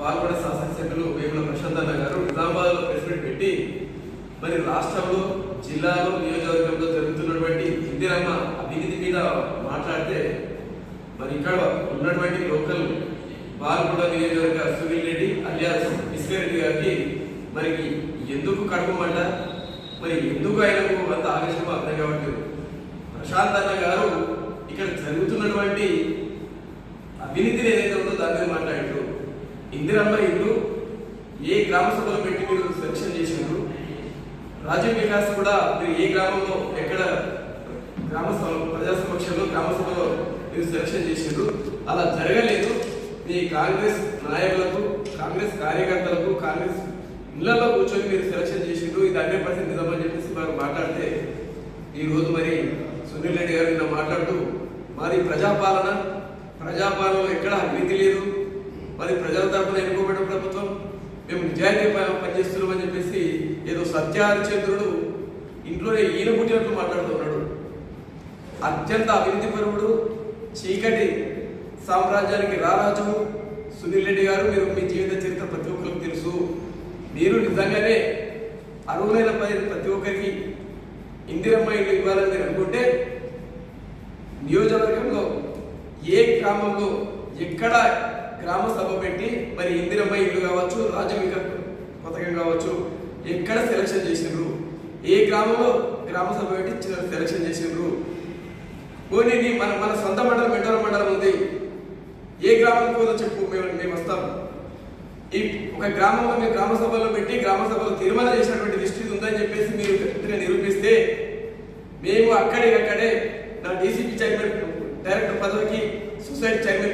పాల్గొన శాసనసభ్యులు వేముల ప్రశాంత్ అన్న గారు నిజామాబాద్లో ప్రెస్ మీట్ పెట్టి మరి రాష్ట్రంలో జిల్లాలో నియోజకవర్గంలో జరుగుతున్నటువంటి ఇందిరమ్మ అభివృద్ధి మీద మాట్లాడితే మరి ఇక్కడ ఉన్నటువంటి లోకల్ బాల్కొండ నియోజకవర్గ సునీల్ రెడ్డి అలియాస్ విశ్వరెడ్డి గారికి మరి ఎందుకు కడపమంట మరి ఎందుకు ఆయనకు అంత ఆవేశం అర్థం కావట్లేదు? ప్రశాంత్ అన్న గారు ఇక్కడ జరుగుతున్నటువంటి అవినీతిని ఏదైతే ఉందో దాని మీద మాట్లాడారు ఇందిరమ్మ ఇల్లు ఏ గ్రామ సభలో పెట్టి మీరు సెలక్షన్ చేసిండ్రు రాజ్య వికాస్ కూడా మీరు ఏ గ్రామంలో ఎక్కడ గ్రామ సభ ప్రజా సమక్షంలో గ్రామ సభలో మీరు సెలక్షన్ చేసిండ్రు అలా జరగలేదు. మీ కాంగ్రెస్ నాయకులకు కాంగ్రెస్ కార్యకర్తలకు కాంగ్రెస్ ఇళ్ళలో కూర్చొని మీరు సెలక్షన్ చేసిండ్రు ఇది హండ్రెడ్ పర్సెంట్ నిజమని చెప్పేసి వారు మాట్లాడితే ఈ రోజు మరి సునీల్ రెడ్డి గారు నిన్న మాట్లాడుతూ మాది ప్రజాపాలన ప్రజాపాలనలో ఎక్కడ అవినీతి లేదు. మరి ప్రజల తరపున ఎన్నుకోబడిన ప్రభుత్వం మేము నిజాయితీ పనిచేస్తున్నామని చెప్పేసి ఏదో సత్యహరిచంద్రుడు ఇంట్లోనే ఈయన పుట్టినట్లు మాట్లాడుతున్నాడు అత్యంత అవినీతి పరువుడు చీకటి సామ్రాజ్యానికి రారాజు సునీల్ రెడ్డి గారు మీరు మీ జీవిత చరిత్ర ప్రతి ఒక్కరికి తెలుసు. మీరు నిజంగానే అర్హులైన పరి- ప్రతి ఒక్కరికి ఇందిరమ్మ ఇల్లు ఇవ్వాలని మీరు అనుకుంటే నియోజకవర్గంలో ఏ గ్రామంలో ఎక్కడ గ్రామ సభ పెట్టి మరి ఇందిరమ్మ ఇల్లు కావచ్చు రాజవిక పథకం కావచ్చు ఎక్కడ సెలక్షన్ చేసినారు ఏ గ్రామంలో గ్రామ సభ పెట్టి సెలక్షన్ చేసినారు పోనీ మన మన సొంత మండలం మెంటల మండలం ఉంది. ఏ గ్రామం కూడా చెప్పు మేము మేము వస్తాం. ఈ ఒక గ్రామంలో మేము గ్రామ సభలో పెట్టి గ్రామ సభలో తీర్మానం చేసినటువంటి దృష్టి ఉందని చెప్పేసి మీరు గట్టిగా నిరూపిస్తే మేము అక్కడే అక్కడే నా డీసీపీ చైర్మన్ డైరెక్టర్ పదవికి సొసైటీ చైర్మన్